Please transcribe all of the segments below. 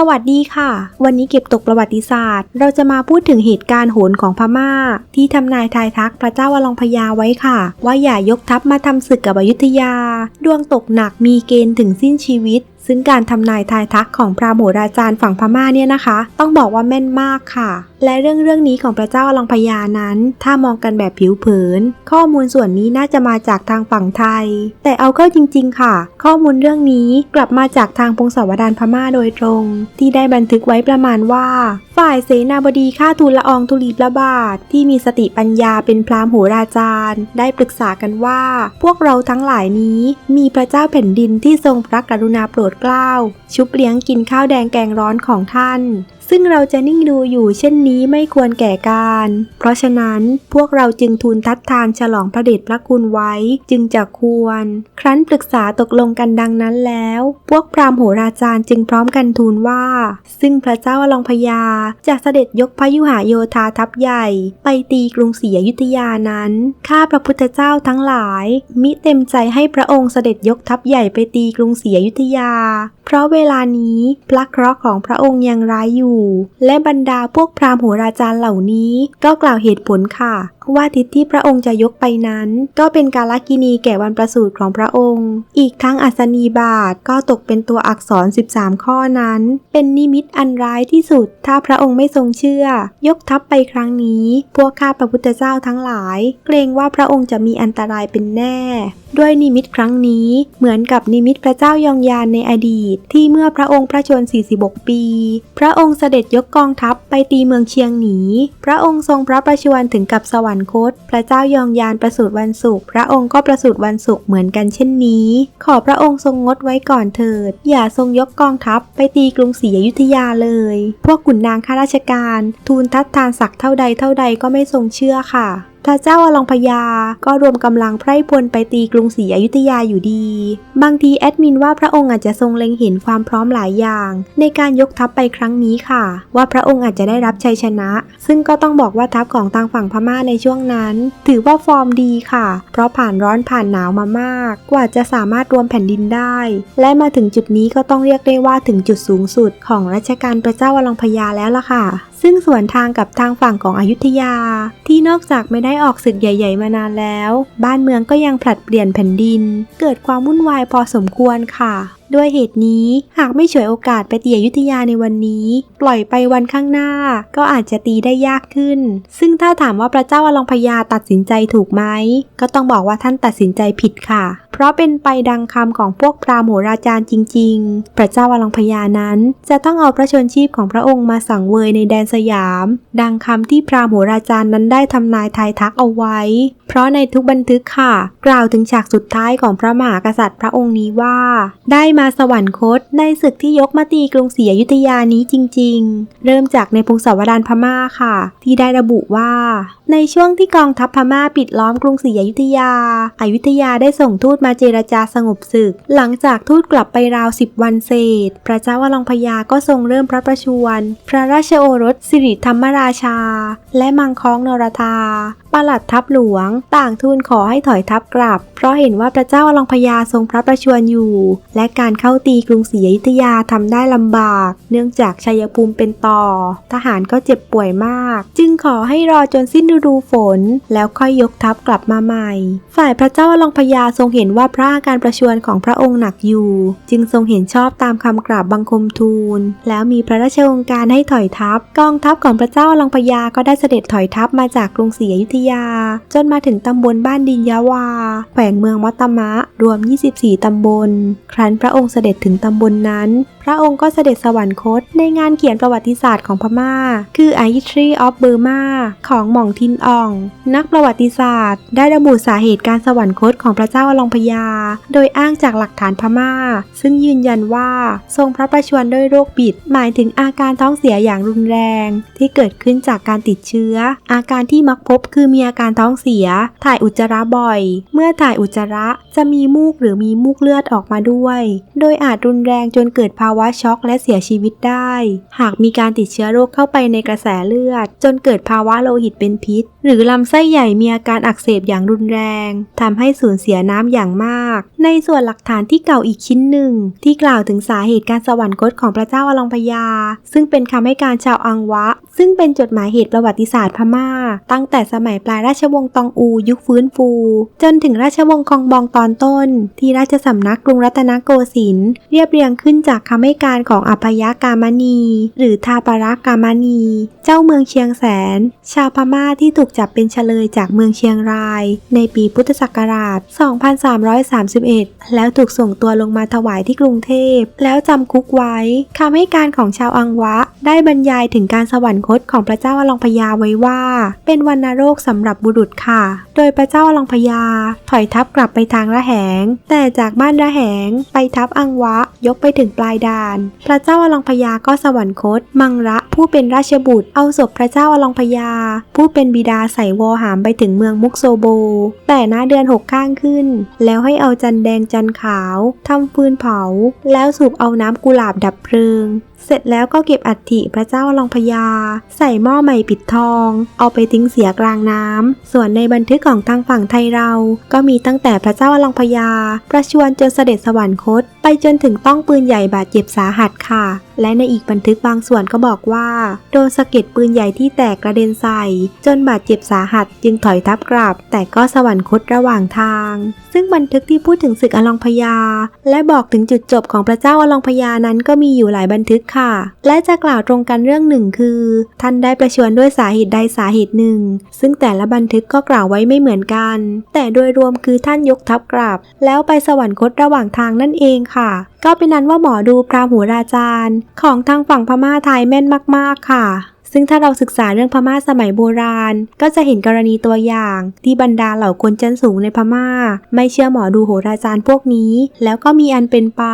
สวัสดีค่ะ วันนี้เก็บตกประวัติศาสตร์ เราจะมาพูดถึงเหตุการณ์โหนของพม่า ที่ทำนายทายทักพระเจ้าวรองพญาไว้ค่ะ ว่าอย่ายกทัพมาทำศึกกับอยุธยา ดวงตกหนักมีเกณฑ์ถึงสิ้นชีวิต ซึ่งการทำนายทายทักของพระโมณ์โหราจารย์ฝั่งพม่าเนี่ยนะคะ ต้องบอกว่าแม่นมากค่ะ และเรื่องเรื่องนี้ของพระเจ้าอลังพญานั้น ถ้ามองกันแบบผิวเผิน ข้อมูลส่วนนี้น่าจะมาจากทางฝั่งไทย แต่เอาเข้าจริง ๆ ค่ะ ข้อมูลเรื่องนี้กลับมาจากทางพงศาวดารพม่าโดยตรง ที่ได้บันทึกไว้ประมาณว่า ฝ่ายเสนาบดีข้าทูลละอองธุลีประบาทที่มีสติปัญญาเป็นพราหมณ์โหราจารย์ ได้ปรึกษากันว่า พวกเราทั้งหลายนี้ มีพระเจ้าแผ่นดินที่ทรงพระกรุณาโปรดเกล้า ชุบเลี้ยงกินข้าวแดงแกงร้อนของท่าน ซึ่งเราจะนิ่งดูอยู่เช่นนี้ไม่ควรแก่การ เพราะฉะนั้นพวกเราจึงทูลทัดทานฉลองพระเดชพระคุณไว้จึงจะควร ครั้นปรึกษาตกลงกันดังนั้นแล้ว พวกพราหมณ์โหราจารย์จึงพร้อมกันทูลว่า ซึ่งพระเจ้าอลองพญาจะเสด็จยกพยุหาโยธาทัพใหญ่ ไปตีกรุงศรีอยุธยานั้น ข้าพระพุทธเจ้าทั้งหลาย มิเต็มใจให้พระองค์เสด็จยกทัพใหญ่ไปตีกรุงศรีอยุธยา เพราะเวลานี้พระเคราะห์ของพระองค์ยังร้ายอยู่และบรรดาพวกพราหมณ์โหราจารย์เหล่านี้ ก็กล่าวเหตุผลค่ะ ว่าทิศที่พระองค์จะยกไปนั้น ก็เป็นกาลกินีแก่วันประสูติของพระองค์ อีกทั้งอัศนีบาทก็ตกเป็นตัวอักษร 13 ข้อนั้น เป็นนิมิตอันร้ายที่สุด ถ้าพระองค์ไม่ทรงเชื่อ ยกทัพไปครั้งนี้ พวกข้าพระพุทธเจ้าทั้งหลาย เกรงว่าพระองค์จะมีอันตรายเป็นแน่ ด้วยนิมิตครั้งนี้เหมือนกับนิมิตพระเจ้ายองยานในอดีต ที่เมื่อพระองค์พระชน 46 ปี พระองค์เสด็จยกกองทัพไปตีเมืองเชียงหนี พระองค์ทรงพระประชวรถึงกับสวรรคต พระเจ้ายองยานประสูติวันศุกร์ พระองค์ก็ประสูติวันศุกร์เหมือนกันเช่นนี้ ขอพระองค์ทรงงดไว้ก่อนเถิด อย่าทรงยกกองทัพไปตีกรุงศรีอยุธยาเลย พวกขุนนางข้าราชการ ทูลทัดทานศักดิ์เท่าใดเท่าใดก็ไม่ทรงเชื่อค่ะ พระเจ้าอลองพญาก็รวมกำลังไพร่พลไปตีกรุงศรีอยุธยาอยู่ดี บางทีแอดมินว่าพระองค์อาจจะทรงเล็งเห็นความพร้อมหลายอย่าง ในการยกทัพไปครั้งนี้ค่ะ ว่าพระองค์อาจจะได้รับชัยชนะ ซึ่งก็ต้องบอกว่าทัพของทางฝั่งพม่าในช่วงนั้น ถือว่าฟอร์มดีค่ะ เพราะผ่านร้อนผ่านหนาวมามาก กว่าจะสามารถรวมแผ่นดินได้ และมาถึงจุดนี้ก็ต้องเรียกได้ว่าถึงจุดสูงสุด ของรัชกาลพระเจ้าอลองพญาแล้วล่ะค่ะซึ่งสวนทางกับทางฝั่งของอยุธยา ที่นอกจากไม่ได้ออกศึกใหญ่ ๆ มานานแล้ว บ้านเมืองก็ยังผลัดเปลี่ยนแผ่นดิน เกิดความวุ่นวายพอสมควรค่ะด้วยเหตุนี้หากไม่ฉวยโอกาสไปตีอยุธยาในวันนี้ ปล่อยไปวันข้างหน้า ก็อาจจะตีได้ยากขึ้น ซึ่งถ้าถามว่าพระเจ้าอลองพญาตัดสินใจถูกไหมก็ต้องบอกว่าท่านตัดสินใจผิดค่ะ เพราะเป็นไปดังคำของพวกพราหมณ์โหราจารย์จริง ๆ พระเจ้าอลองพญานั้น จะต้องเอาพระชนชีพของพระองค์มาสั่งเวยในแดนสยาม ดังคำที่พราหมณ์โหราจารย์นั้นได้ทำนายทายทักเอาไว้ เพราะในทุกบันทึกค่ะ กล่าวถึงฉากสุดท้ายของพระมหากษัตริย์พระองค์นี้ว่า ได้มาสวรรคตในศึกที่ยกมาตีกรุงศรีอยุธยานี้จริง ๆ เริ่มจากในพงศาวดารพม่าค่ะ ที่ได้ระบุว่า ในช่วงที่กองทัพพม่าปิดล้อมกรุงศรีอยุธยาอายุธยาได้ส่งทูตมาเจรจาสงบศึก หลังจากทูตกลับไปราวสิบวันเศษ พระเจ้าวรองพยาก็ทรงเริ่มพระประชวร พระราชโอรสสิริธรรมราชา และมังคองนรธา ปลัดทัพหลวง ต่างทูลขอให้ถอยทัพกลับ เพราะเห็นว่าพระเจ้าอลองพญาทรงพระประชวรอยู่ และการเข้าตีกรุงศรีอยุธยาทำได้ลำบาก เนื่องจากชัยภูมิเป็นต่อ ทหารก็เจ็บป่วยมาก จึงขอให้รอจนสิ้นฤดูฝน แล้วค่อยยกทัพกลับมาใหม่ ฝ่ายพระเจ้าอลองพญาทรงเห็นว่าพระอาการประชวรของพระองค์หนักอยู่ จึงทรงเห็นชอบตามคำกราบบังคมทูล แล้วมีพระราชโองการให้ถอยทัพ กองทัพของพระเจ้าอลองพญาก็ได้เสด็จถอยทัพมาจากกรุงศรีอยุธยาจนมาถึงตำบลบ้านดินยาวา แขวงเมืองมัตตมะ รวม 24 ตำบล ครั้นพระองค์เสด็จถึงตำบลนั้น พระองค์ก็เสด็จสวรรคตในงานเขียนประวัติศาสตร์ของพม่า คือ i h i of Burma ของหม่องทินออง นักประวัติศาสตร์ ได้ระบุสาเหตุการสวรรคตของพระเจ้าอลองพญาโดยอ้างจากหลักฐานพม่า ซึ่งยืนยันว่าทรงพระประชวรด้วยโรคบิด หมายถึงอาการท้องเสียอย่างรุนแรง ที่เกิดขึ้นจากการติดเชื้อ อาการที่มักพบคือมีอาการท้องเสีย ถ่ายอุจจาระบ่อย เมื่อถ่ายอุจจาระจะมีมูกหรือมีมูกเลือดออกมาด้วย โดยอาจรุนแรงจนเกิดภาวะช็อกและเสียชีวิตได้ หากมีการติดเชื้อโรคเข้าไปในกระแสเลือด จนเกิดภาวะโลหิตเป็นพิษ หรือลำไส้ใหญ่มีอาการอักเสบอย่างรุนแรงทำให้สูญเสียน้ำอย่างมาก ในส่วนหลักฐานที่เก่าอีกชิ้นหนึ่ง ที่กล่าวถึงสาเหตุการสวรรคตของพระเจ้าอลองพยา ซึ่งเป็นคำให้การชาวอังวะ ซึ่งเป็นจดหมายเหตุประวัติศาสตร์พม่า ตั้งแต่สมัยปลายราชวงศ์ตองอูยุคฟื้นฟู จนถึงราชวงศ์คองบองตอนต้น ที่ราชสำนักกรุงรัตนโกสินทร์เรียบเรียงขึ้นจากคำให้การของอัพยกามณี หรือทาปรากามณี เจ้าเมืองเชียงแสน ชาวพม่าที่ถูกจับเป็นเฉลยจากเมืองเชียงราย ในปีพุทธศักราช 2331แล้วถูกส่งตัวลงมาถวายที่กรุงเทพ แล้วจำคุกไว้คำให้การของชาวอังวะ ได้บรรยายถึงการสวรรคตของพระเจ้าอลองพยาไว้ว่า เป็นวันนโรคสำหรับบุรุษค่ะ โดยพระเจ้าอลองพยา ถอยทัพกลับไปทางระแหง แต่จากบ้านระแหง ไปทัพอังวะ ยกไปถึงปลายด่าน พระเจ้าอลองพยาก็สวรรคต มังระผู้เป็นราชบุตรเอาศพพระเจ้าอลองพยา ผู้เป็นบิดาใส่วอหามไปถึงเมืองมุกโซโบ แต่หน้าเดือนหกข้างขึ้น แล้วให้เอาจันแดงจันขาวทำฟืนเผา แล้วสูบเอาน้ำกุหลาบดับเพลิง เสร็จแล้วก็เก็บอัฐิพระเจ้าอลองพยาใส่หม้อใหม่ปิดทอง เอาไปทิ้งเสียกลางน้ำ ส่วนในบันทึกของทางฝั่งไทยเรา ก็มีตั้งแต่พระเจ้าอลองพยาประชวรจนเสด็จสวรรคต ไปจนถึงต้องปืนใหญ่บาดเจ็บสาหัสค่ะ และในอีกบันทึกบางส่วนก็บอกว่า โดนสะเก็ดปืนใหญ่ที่แตกกระเด็นใส่ จนบาดเจ็บสาหัสจึงถอยทับกลับ แต่ก็สวรรคตระหว่างทาง ซึ่งบันทึกที่พูดถึงึงศึกอลองพยา และบอกถึงจุดจบของพระเจ้าอลองพยานั้นก็มีอยู่หลายบันทึกค่ะ และจะกล่าวตรงกันเรื่องหนึ่งคือ ท่านได้ประชวรด้วยสาเหตุใดสาเหตุหนึ่ง ซึ่งแต่ละบันทึกก็กล่าวไว้ไม่เหมือนกัน แต่โดยรวมคือท่านยกทัพกลับแล้วไปสวรรคตระหว่างทางนั่นเองค่ะ ก็เป็นนั้นว่าหมอดูพราหูราจารย์ ของทางฝั่งพม่าไทยแม่นมาก ๆค่ะ ซึ่งถ้าเราศึกษาเรื่องพม่าสมัยโบราณ ก็จะเห็นกรณีตัวอย่าง ที่บรรดาเหล่าคนชั้นสูงในพม่า ไม่เชื่อหมอดูโหราจารย์พวกนี้ แล้วก็มีอันเป็นไป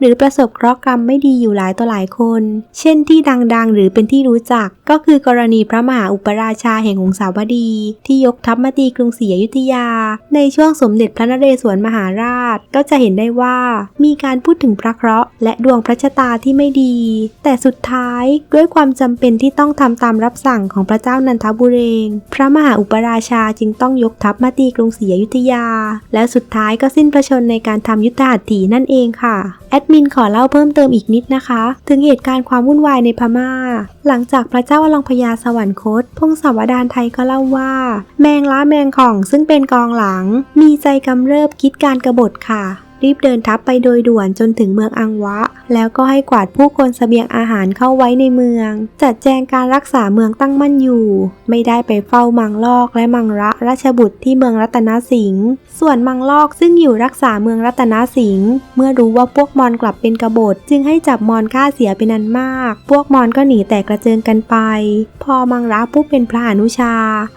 หรือประสบเคราะห์กรรมไม่ดีอยู่หลายต่อหลายคน เช่นที่ดังๆ หรือเป็นที่รู้จักก็คือกรณีพระมหาอุปราชาแห่งหงสาวดี ที่ยกทัพมาตีกรุงศรีอยุธยา ในช่วงสมเด็จพระนเรศวรมหาราช ก็จะเห็นได้ว่า มีการพูดถึงพระเคราะห์และดวงพระชะตาที่ไม่ดี แต่สุดท้ายด้วยความจำเป็นที่ต้องทำตามรับสั่งของพระเจ้านันทบุเรง พระมหาอุปราชาจึงต้องยกทัพมาตีกรุงศรีอยุธยา แล้วสุดท้ายก็สิ้นพระชนในการทำยุทธหัตถีนั่นเองค่ะ แอดมินขอเล่าเพิ่มเติมอีกนิดนะคะ ถึงเหตุการณ์ความวุ่นวายในพม่า หลังจากพระเจ้าอลองพญาสวรรคต พงศาวดารไทยก็เล่าว่า แมงล้าแมงของซึ่งเป็นกองหลัง มีใจกำเริบคิดการกรบฏค่ะ รีบเดินทัพไปโดยด่วนจนถึงเมืองอังวะ แล้วก็ให้กวาดผู้คนเสบียงอาหารเข้าไว้ในเมือง จัดแจงการรักษาเมืองตั้งมั่นอยู่ ไม่ได้ไปเฝ้ามังลอกและมังระราชบุตรที่เมืองรัตนสิงห์ส่วนมังลอกซึ่งอยู่รักษาเมืองรัตนสิงห์เมื่อรู้ว่าพวกมอญกลับเป็นกบฏ จึงให้จับมอญฆ่าเสียเป็นอันมาก พวกมอญก็หนีแตกกระเจิงกันไป พอมังระผู้เป็นพระอนุชา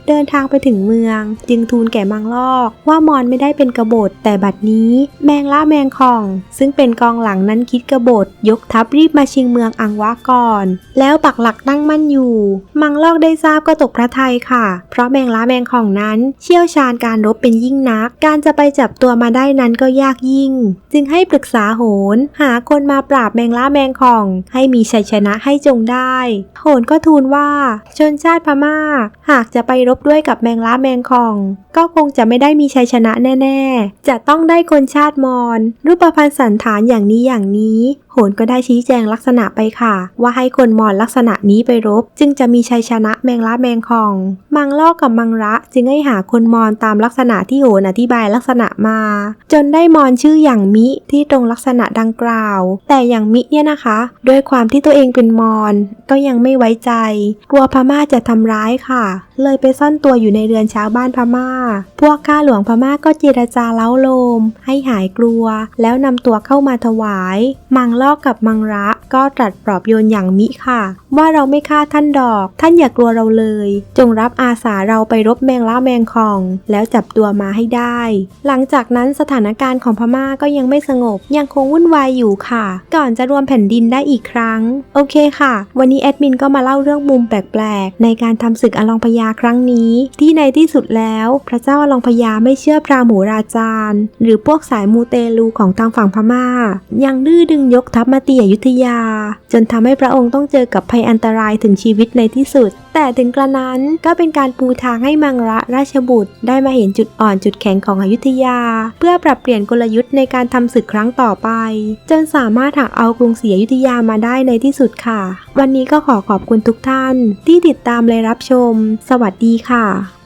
เดินทางไปถึงเมือง จึงทูลแก่มังลอกว่ามอญไม่ได้เป็นกบฏแต่บัดนี้แมงล่าแมงของ ซึ่งเป็นกองหลังนั้นคิดกบฏ ยกทัพรีบมาชิงเมืองอังวะก่อน แล้วปักหลักตั้งมั่นอยู่ มังลอกได้ทราบก็ตกพระทัยค่ะ เพราะแมงล่าแมงของนั้นเชี่ยวชาญการรบเป็นยิ่งนัก การจะไปจับตัวมาได้นั้นก็ยากยิ่ง จึงให้ปรึกษาโหน หาคนมาปราบแมงล่าแมงของ ให้มีชัยชนะให้จงได้ โหนก็ทูลว่าชนชาติพม่า หากจะไปรบด้วยกับแมงล่าแมงของ ก็คงจะไม่ได้มีชัยชนะแน่ ๆ จะต้องได้คนชาติมอร รูปพรรณสันฐานอย่างนี้อย่างนี้ โหนก็ได้ชี้แจงลักษณะไปค่ะ ว่าให้คนมอญลักษณะนี้ไปรบ จึงจะมีชัยชนะแมงล่าแมงของ มังลอกกับมังระจึงให้หาคนมอญตามลักษณะที่โหนอธิบายลักษณะมา จนได้มอญชื่ออย่างมิที่ตรงลักษณะดังกล่าว แต่อย่างมิเนี่ยนะคะ ด้วยความที่ตัวเองเป็นมอญก็ยังไม่ไว้ใจ กลัวพม่าจะทำร้ายค่ะ เลยไปซ่อนตัวอยู่ในเรือนชาวบ้านพม่า พวกข้าหลวงพม่าก็เจรจาเล้าโลม ให้หายกลัว แล้วนำตัวเข้ามาถวาย มังลอกกับมังระ ก็ตรัสปลอบโยนอย่างมิค่ะ ว่าเราไม่ฆ่าท่านดอก ท่านอย่ากลัวเราเลย จงรับอาสาเราไปรบแมงล่าแมงคอง แล้วจับตัวมาให้ได้ หลังจากนั้นสถานการณ์ของพม่าก็ยังไม่สงบ ยังคงวุ่นวายอยู่ค่ะ ก่อนจะรวมแผ่นดินได้อีกครั้ง โอเคค่ะ วันนี้แอดมินก็มาเล่าเรื่องมุมแปลกๆ ในการทำศึกอลองพญาครั้งนี้ ที่ในที่สุดแล้ว พระเจ้าอลองพญาไม่เชื่อพราหมณ์โหราจารย์ หรือพวกสายมูเตลูของทางฝั่งพม่า ยังดื้อดึงยกททัพมาตีอยุธยา จนทำให้พระองค์ต้องเจอกับภัยอันตรายถึงชีวิตในที่สุด แต่ถึงกระนั้นก็เป็นการปูทางให้มังระราชบุตร ได้มาเห็นจุดอ่อนจุดแข็งของอยุธยา เพื่อปรับเปลี่ยนกลยุทธ์ในการทำศึกครั้งต่อไป จนสามารถหักเอากรุงศรีอยุธยามาได้ในที่สุดค่ะ วันนี้ก็ขอขอบคุณทุกท่าน ที่ติดตามและรับชม สวัสดีค่ะ